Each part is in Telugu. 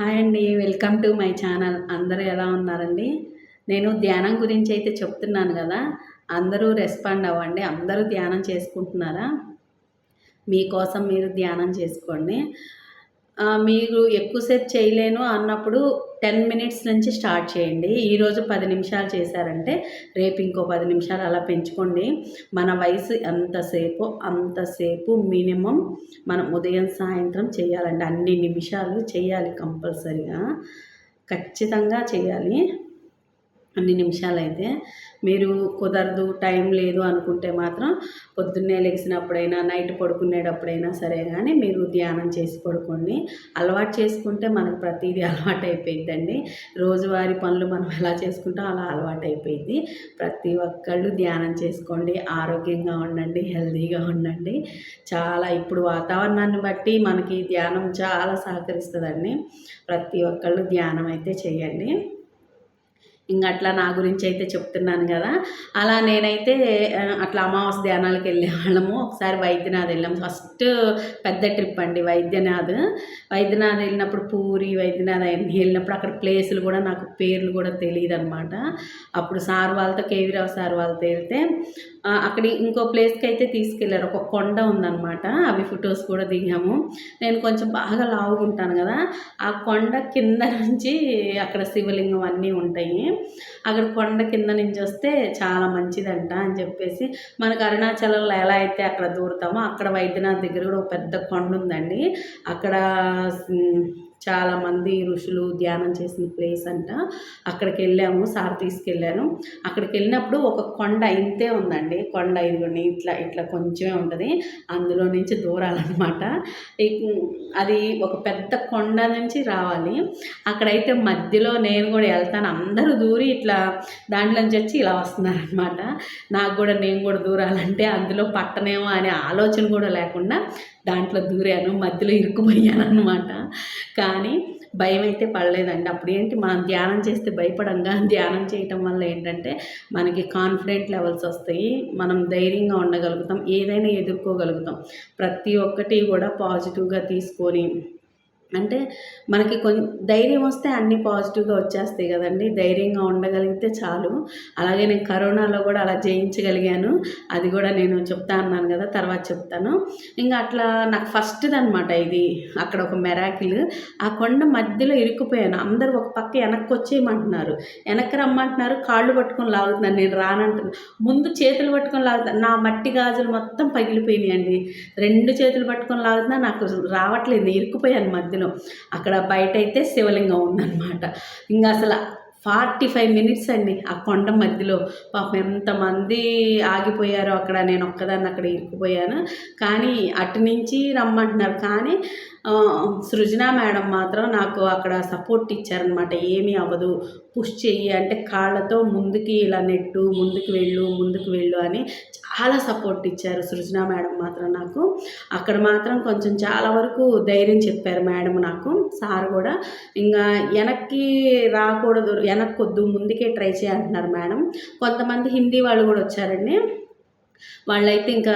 హాయ్ అండి వెల్కమ్ టు మై ఛానల్. అందరూ ఎలా ఉన్నారండి? నేను ధ్యానం గురించి అయితే చెప్తున్నాను కదా అందరూ రెస్పాండ్ అవ్వండి అందరూ ధ్యానం చేసుకుంటున్నారా? మీకోసం మీరు ధ్యానం చేసుకోండి. మీరు ఎక్కువసేపు చేయలేను అన్నప్పుడు టెన్ మినిట్స్ నుంచి స్టార్ట్ చేయండి. ఈరోజు పది నిమిషాలు చేశారంటే రేపు ఇంకో పది నిమిషాలు అలా పెంచుకోండి. మన వయసు ఎంతసేపు అంతసేపు మినిమం మనం ఉదయం సాయంత్రం చేయాలండి. అన్ని నిమిషాలు చేయాలి కంపల్సరిగా. ఖచ్చితంగా చేయాలి. అన్ని నిమిషాలు అయితే మీరు కుదరదు టైం లేదు అనుకుంటే మాత్రం పొద్దున్నే లెగిసినప్పుడైనా నైట్ పడుకునేటప్పుడైనా సరే కానీ మీరు ధ్యానం చేసి పడుకోండి. అలవాటు చేసుకుంటే మనకు ప్రతిదీ అలవాటు అయిపోయిందండి రోజువారి పనులు మనం ఎలా చేసుకుంటాం అలా అలవాటు అయిపోయింది ప్రతి ఒక్కళ్ళు ధ్యానం చేసుకోండి. ఆరోగ్యంగా ఉండండి హెల్తీగా ఉండండి. చాలా ఇప్పుడు వాతావరణాన్ని బట్టి మనకి ధ్యానం చాలా సహకరిస్తుందండి. ప్రతి ఒక్కళ్ళు ధ్యానం అయితే చేయండి. ఇంకా అట్లా నా గురించి అయితే చెప్తున్నాను కదా. అలా నేనైతే అట్లా అమావాస్య ధ్యానాలకు వెళ్ళేవాళ్ళము ఒకసారి వైద్యనాథ్ వెళ్ళాం. ఫస్ట్ పెద్ద ట్రిప్ అండి వైద్యనాథ్. వైద్యనాథ్ వెళ్ళినప్పుడు పూరి వైద్యనాథ్ అవన్నీ వెళ్ళినప్పుడు అక్కడ ప్లేసులు కూడా నాకు పేర్లు కూడా తెలియదు అనమాట అప్పుడు సార్ వాళ్ళతో కేవీరావు సార్ వాళ్ళతో వెళ్తే అక్కడ ఇంకో ప్లేస్కి అయితే తీసుకెళ్ళారు ఒక కొండ ఉందన్నమాట. అవి ఫొటోస్ కూడా దిగాము. నేను కొంచెం బాగా లావుకుంటాను కదా. ఆ కొండ కింద నుంచి అక్కడ శివలింగం అన్నీ ఉంటాయి. అక్కడ కొండ కింద నుంచి వస్తే చాలా మంచిదంట అని చెప్పేసి మనకు అరుణాచలంలో ఎలా అయితే అక్కడ దూరుతామో అక్కడ వైద్యనాథ్ దగ్గర కూడా ఒక పెద్ద కొండ ఉందండి. అక్కడ చాలామంది ఋషులు ధ్యానం చేసిన ప్లేస్ అంట. అక్కడికి వెళ్ళాము సార్ తీసుకెళ్ళాను. అక్కడికి వెళ్ళినప్పుడు ఒక కొండ ఇంతే ఉందండి. కొండ ఇదిగోండి ఇట్లా ఇట్లా కొంచెమే ఉంటుంది. అందులో నుంచి దూరాలన్నమాట. అది ఒక పెద్ద కొండ నుంచి రావాలి. అక్కడైతే మధ్యలో నేను కూడా వెళ్తాను. అందరూ దూరి ఇట్లా దాంట్లోంచి వచ్చి ఇలా వస్తున్నారనమాట నాకు కూడా నేను కూడా దూరాలంటే అందులో పట్టనేమో అనే ఆలోచన కూడా లేకుండా దాంట్లో దూరాను మధ్యలో ఇరుక్కుపోయాను అనమాట కానీ భయం అయితే పడలేదండి. అప్పుడు ఏంటి మనం ధ్యానం చేస్తే భయపడంగా ధ్యానం చేయటం వల్ల ఏంటంటే మనకి కాన్ఫిడెంట్ లెవెల్స్ వస్తాయి. మనం ధైర్యంగా ఉండగలుగుతాం. ఏదైనా ఎదుర్కోగలుగుతాం. ప్రతి ఒక్కటి కూడా పాజిటివ్గా తీసుకొని అంటే మనకి కొంచెం ధైర్యం వస్తే అన్నీ పాజిటివ్గా వచ్చేస్తాయి కదండి. ధైర్యంగా ఉండగలిగితే చాలు. అలాగే నేను కరోనాలో కూడా అలా జయించగలిగాను. అది కూడా నేను చెప్తా అన్నాను కదా తర్వాత చెప్తాను. ఇంకా అట్లా నాకు ఫస్ట్ది అనమాట ఇది. అక్కడ ఒక మెరాకిల్ ఆ కొండ మధ్యలో ఇరుక్కుపోయాను. అందరూ ఒక పక్క వెనక్కి వచ్చేయమంటున్నారు. వెనక్కి రమ్మంటున్నారు. కాళ్ళు పట్టుకొని లాగుతున్నాను నేను రానంటున్నాను ముందు చేతులు పట్టుకొని లాగుతాను నా మట్టి గాజులు మొత్తం పగిలిపోయినాయండి. రెండు చేతులు పట్టుకొని లాగుతున్నా. నాకు రావట్లేదు. ఇరుక్కుపోయాను మధ్యలో. అక్కడ బయట అయితే శివలింగం ఉందన్నమాట. ఇంకా అసలు ఫార్టీ ఫైవ్ మినిట్స్ అండి ఆ కొండ మధ్యలో. పాపం ఎంతమంది ఆగిపోయారో అక్కడ నేను ఒక్కదాన్ని అక్కడ ఇరుక్కుపోయాను. కానీ అటు నుంచి రమ్మంటున్నారు. కానీ సృజన మేడం మాత్రం నాకు అక్కడ సపోర్ట్ ఇచ్చారనమాట ఏమీ అవ్వదు. పుష్ చెయ్యి అంటే కాళ్ళతో ముందుకి ఇలా నెట్టు ముందుకు వెళ్ళు ముందుకు వెళ్ళు అని చాలా సపోర్ట్ ఇచ్చారు సృజన మేడం మాత్రం నాకు. అక్కడ మాత్రం కొంచెం చాలా వరకు ధైర్యం చెప్పారు మేడం నాకు. సార్ కూడా. ఇంకా వెనక్కి రాకూడదు వెనక్కొద్దు ముందుకే ట్రై చేయంటున్నారు మేడం. కొంతమంది హిందీ వాళ్ళు కూడా వచ్చారండి. వాళ్ళైతే ఇంకా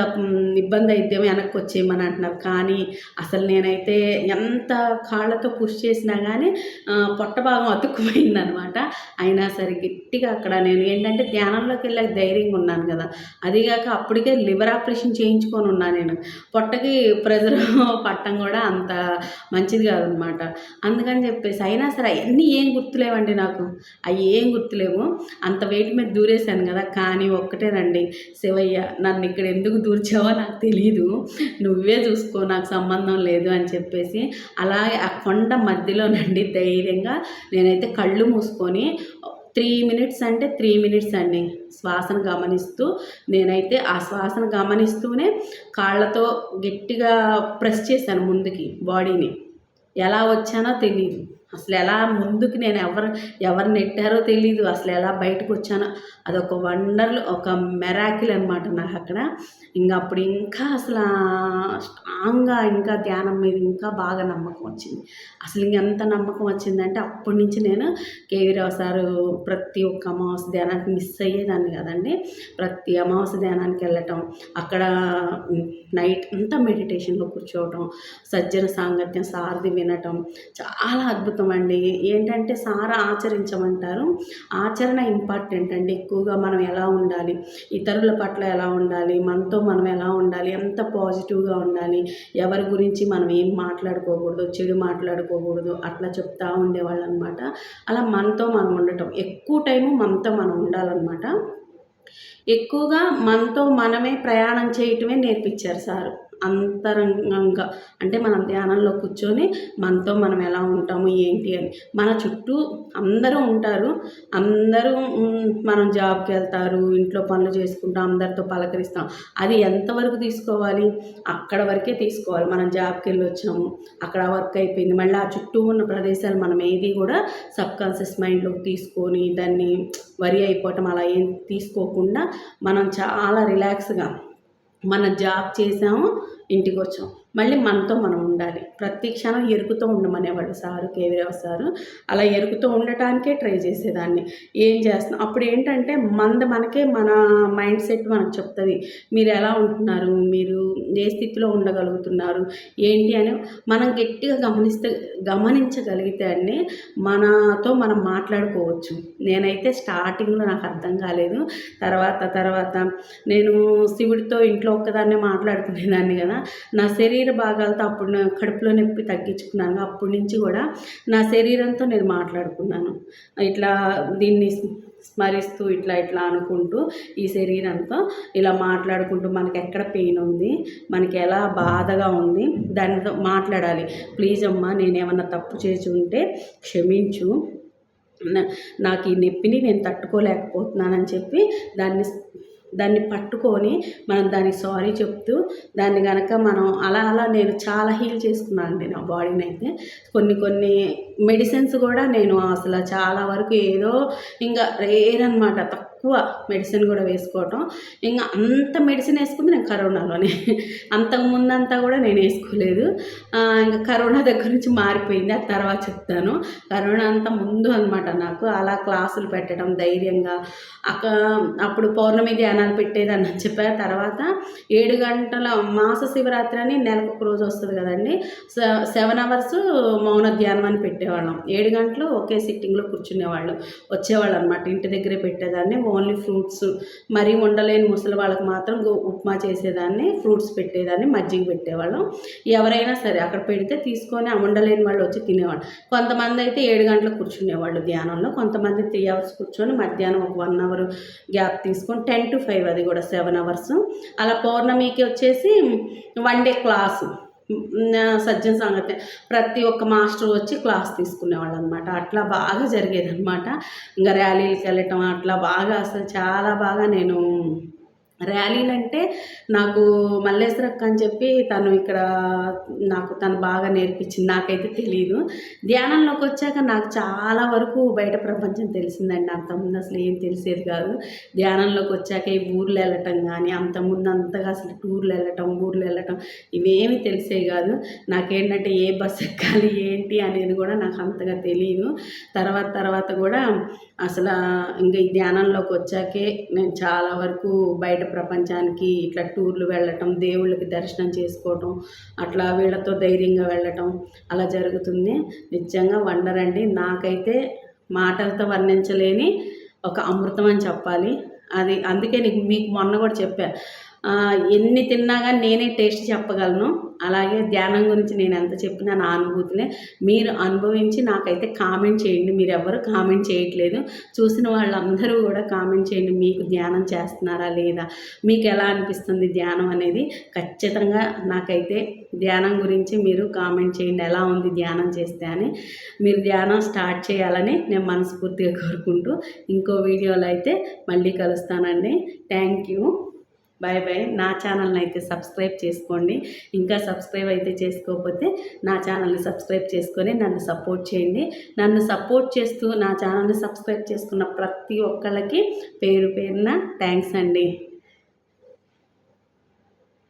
ఇబ్బంది అయితే వెనక్కి వచ్చేయమని అంటున్నారు కానీ అసలు నేనైతే ఎంత కాళ్ళతో పుష్ చేసినా కానీ పొట్ట భాగం అతుక్కుపోయింది అనమాట అయినా సరే గట్టిగా అక్కడ నేను ఏంటంటే ధ్యానంలోకి వెళ్ళాక ధైర్యంగా ఉన్నాను కదా. అదిగాక అప్పటికే లివర్ ఆపరేషన్ చేయించుకొని ఉన్నాను నేను. పొట్టకి ప్రెజర్ పట్టం కూడా అంత మంచిది కాదనమాట. అందుకని చెప్పేసి అయినా సరే అవన్నీ ఏం గుర్తులేవండి నాకు. అవి ఏం గుర్తులేవు. అంత వెయిట్ మీద దూరేశాను కదా. కానీ ఒక్కటేనండి శివయ్య నన్ను ఇక్కడ ఎందుకు దూర్చావో నాకు తెలియదు నువ్వే చూసుకో నాకు సంబంధం లేదు అని చెప్పేసి అలాగే ఆ కొండ మధ్యలోనండి ధైర్యంగా నేనైతే కళ్ళు మూసుకొని త్రీ మినిట్స్ అంటే త్రీ మినిట్స్ అండి శ్వాసను గమనిస్తూ నేనైతే ఆ శ్వాసను గమనిస్తూనే కాళ్ళతో గట్టిగా ప్రెస్ చేశాను ముందుకి బాడీని. ఎలా వచ్చానో తెలియదు అసలు ఎలా ముందుకు నేను ఎవరు ఎవరు నెట్టారో తెలియదు అసలు ఎలా బయటకు వచ్చానో. అదొక వండర్ ఒక మెరాకిల్ అనమాట నాకు అక్కడ. ఇంకా అప్పుడు ఇంకా అసలు స్ట్రాంగ్గా ఇంకా ధ్యానం మీద ఇంకా బాగా నమ్మకం వచ్చింది. అసలు ఇంకెంత నమ్మకం వచ్చిందంటే అప్పటి నుంచి నేను కేవీ రావు సారు ప్రతి ఒక్క అమావాస్య ధ్యానానికి మిస్ అయ్యేదాన్ని కదండి. ప్రతి అమావాస్య ధ్యానానికి వెళ్ళటం అక్కడ నైట్ అంతా మెడిటేషన్లో కూర్చోవటం సజ్జన సాంగత్యం సారథి వినటం చాలా అద్భుతం. అండి ఏంటంటే సారా ఆచరించమంటారు. ఆచరణ ఇంపార్టెంట్ అండి ఎక్కువగా మనం ఎలా ఉండాలి? ఇతరుల పట్ల ఎలా ఉండాలి? మనతో మనం ఎలా ఉండాలి? ఎంత పాజిటివ్గా ఉండాలి? ఎవరి గురించి మనం ఏం మాట్లాడుకోకూడదు? చెడు మాట్లాడుకోకూడదు? అట్లా చెప్తా ఉండేవాళ్ళు అనమాట అలా మనతో మనం ఉండటం. ఎక్కువ టైము మనతో మనం ఉండాలన్నమాట ఎక్కువగా మనతో మనమే ప్రయాణం చేయటమే నేర్పించారు సారు. అంతరంగంగా. అంటే మనం ధ్యానంలో కూర్చొని మనతో మనం ఎలా ఉంటాము ఏంటి అని. మన చుట్టూ అందరూ ఉంటారు. అందరూ మనం జాబ్కి వెళ్తారు ఇంట్లో పనులు చేసుకుంటాం అందరితో పలకరిస్తాం. అది ఎంతవరకు తీసుకోవాలి? అక్కడ వరకే తీసుకోవాలి. మనం జాబ్కి వెళ్ళి వచ్చాము అక్కడ వర్క్ అయిపోయింది. మళ్ళీ ఆ చుట్టూ ఉన్న ప్రదేశాలు మనం ఏది కూడా సబ్ కాన్షియస్ మైండ్లోకి తీసుకొని దాన్ని వరి అయిపోవటం అలా ఏం తీసుకోకుండా మనం చాలా రిలాక్స్గా మన జాబ్ చేసాము ఇంటికి వచ్చాం మళ్ళీ మనతో మనం ఉండాలి. ప్రతి క్షణం ఎరుకుతూ ఉండమనేవాడు సారు కేవీరావు సారు. అలా ఎరుకుతూ ఉండటానికే ట్రై చేసేదాన్ని. ఏం చేస్తున్నాం? అప్పుడు ఏంటంటే మంద మనకే మన మైండ్ సెట్ మనకు చెప్తుంది. మీరు ఎలా ఉంటున్నారు? మీరు ఏ స్థితిలో ఉండగలుగుతున్నారు? ఏంటి అని మనం గట్టిగా గమనిస్తే గమనించగలిగితే అండి మనతో మనం మాట్లాడుకోవచ్చు. నేనైతే స్టార్టింగ్లో నాకు అర్థం కాలేదు. తర్వాత తర్వాత నేను శివుడితో ఇంట్లో ఒక్కదాన్నే మాట్లాడుకునేదాన్ని కదా. నా శరీర భాగాలతో అప్పుడు కడుపులో నొప్పి తగ్గించుకున్నాను. అప్పటి నుంచి కూడా నా శరీరంతో నేను మాట్లాడుకున్నాను. ఇట్లా దీన్ని స్మరిస్తూ ఇట్లా ఇట్లా అనుకుంటూ ఈ శరీరంతో ఇలా మాట్లాడుకుంటూ మనకి ఎక్కడ పెయిన్ ఉంది మనకి ఎలా బాధగా ఉంది దానితో మాట్లాడాలి. ప్లీజ్ అమ్మా నేనేమన్నా తప్పు చేసి ఉంటే క్షమించు నాకు ఈ నొప్పిని నేను తట్టుకోలేకపోతున్నానని చెప్పి దాన్ని దాన్ని పట్టుకొని మనం దానికి సారీ చెప్తూ దాన్ని కనుక మనం అలా అలా నేను చాలా హీల్ చేసుకున్నాను అండి నా బాడీని అయితే. కొన్ని కొన్ని మెడిసిన్స్ కూడా నేను అసలు చాలా వరకు ఏదో ఇంకా రేర్ అనమాట తక్కువ మెడిసిన్ కూడా వేసుకోవటం. ఇంకా అంత మెడిసిన్ వేసుకుంది నేను కరోనాలోనే. అంతకు ముందంతా కూడా నేను వేసుకోలేదు. ఇంకా కరోనా దగ్గర నుంచి మారిపోయింది. ఆ తర్వాత చెప్తాను. కరోనా అంతా ముందు అనమాట నాకు. అలా క్లాసులు పెట్టడం ధైర్యంగా అక్క అప్పుడు పౌర్ణమి ధ్యానాలు పెట్టేదని చెప్పా. తర్వాత ఏడు గంటల మాస శివరాత్రి అని నెలకు ఒక రోజు వస్తుంది కదండి. సె- సెవెన్ అవర్స్ మౌన ధ్యానం అని పెట్టేవాళ్ళం. ఏడు గంటలు ఒకే సిట్టింగ్లో కూర్చునేవాళ్ళు. వచ్చేవాళ్ళు అనమాట ఇంటి దగ్గరే పెట్టేదాన్ని. Only fruits. మరీ ఉండలేని ముసలి వాళ్ళకి మాత్రం ఉప్మా చేసేదాన్ని ఫ్రూట్స్ పెట్టేదాన్ని మజ్జిగ పెట్టేవాళ్ళం. ఎవరైనా సరే అక్కడ పెడితే తీసుకొని ఆ ఉండలేని వాళ్ళు వచ్చి తినేవాళ్ళు. కొంతమంది అయితే ఏడు గంటలకు కూర్చునేవాళ్ళు ధ్యానంలో. కొంతమంది త్రీ అవర్స్ కూర్చొని మధ్యాహ్నం ఒక వన్ అవర్ గ్యాప్ తీసుకొని టెన్ టు ఫైవ్ అది కూడా సెవెన్ అవర్స్. అలా పౌర్ణమికి వచ్చేసి వన్ డే క్లాసు. సజ్జన సంగతి. ప్రతి ఒక్క మాస్టర్ వచ్చి క్లాస్ తీసుకునేవాళ్ళు అనమాట అట్లా బాగా జరిగేదనమాట. ఇంకా ర్యాలీలకు వెళ్ళటం అట్లా బాగా అసలు చాలా బాగా నేను ర్యాలీలు అంటే నాకు మల్లేశ్వరక్క అని చెప్పి తను ఇక్కడ నాకు తను బాగా నేర్పించింది. నాకైతే తెలియదు ధ్యానంలోకి వచ్చాక నాకు చాలా వరకు బయట ప్రపంచం తెలిసిందండి. అంతకుముందు అసలు ఏం తెలిసేది కాదు. ధ్యానంలోకి వచ్చాక ఈ ఊర్లు వెళ్ళటం కానీ అంతకుముందు అంతగా అసలు టూర్లు వెళ్ళటం ఊర్లు వెళ్ళటం ఇవేమి తెలిసేవి కాదు. నాకేంటంటే ఏ బస్ ఎక్కాలి ఏంటి అనేది కూడా నాకు అంతగా తెలియదు తర్వాత తర్వాత కూడా అసలు ఇంకా ఈ ధ్యానంలోకి వచ్చాకే నేను చాలా వరకు బయట ప్రపంచానికి ఇట్లా టూర్లు వెళ్ళటం దేవుళ్ళకి దర్శనం చేసుకోవటం అట్లా వీళ్ళతో ధైర్యంగా వెళ్ళటం అలా జరుగుతుంది. నిజంగా వండర్ అండి నాకైతే మాటలతో వర్ణించలేని ఒక అమృతం అని చెప్పాలి. అది అందుకే నీకు మీకు మొన్న కూడా చెప్పాను ఎన్ని తిన్నా కానీ నేనే టేస్ట్ చెప్పగలను. అలాగే ధ్యానం గురించి నేను ఎంత చెప్పినా నా అనుభూతినే మీరు అనుభవించి నాకైతే కామెంట్ చేయండి. మీరు ఎవరు కామెంట్ చేయట్లేదు. చూసిన వాళ్ళందరూ కూడా కామెంట్ చేయండి. మీకు ధ్యానం చేస్తున్నారా లేదా? మీకు ఎలా అనిపిస్తుంది ధ్యానం అనేది? ఖచ్చితంగా నాకైతే ధ్యానం గురించి మీరు కామెంట్ చేయండి. ఎలా ఉంది ధ్యానం చేస్తే అని. మీరు ధ్యానం స్టార్ట్ చేయాలని నేను మనస్ఫూర్తిగా కోరుకుంటూ ఇంకో వీడియోలో అయితే మళ్ళీ కలుస్తానండి. Thank you. బాయ్ బాయ్ నా ఛానల్ని అయితే సబ్స్క్రైబ్ చేసుకోండి. ఇంకా సబ్స్క్రైబ్ అయితే చేసుకోకపోతే నా ఛానల్ని సబ్స్క్రైబ్ చేసుకొని నన్ను సపోర్ట్ చేయండి. నన్ను సపోర్ట్ చేస్తూ నా ఛానల్ని సబ్స్క్రైబ్ చేసుకున్న ప్రతి ఒక్కళ్ళకి పేరు పేరున థ్యాంక్స్ అండి.